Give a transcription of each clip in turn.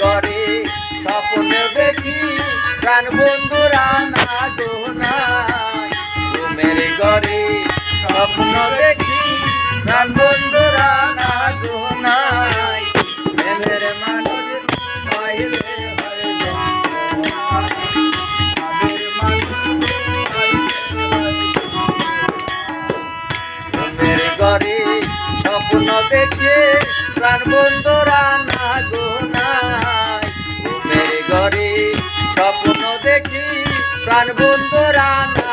ঘরে স্বপ্নে দেখি মন বন্ধুরা না স্বপ্ন দেখি, প্রাণ বন্ধুরা না গো নাই মেরে মানুষ। মেরে ঘরে স্বপ্ন দেখে, প্রাণ বন্ধুরা না গো ঘরে স্বপ্ন দেখি, প্রাণ বন্ধুরা না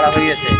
করা হয়েছে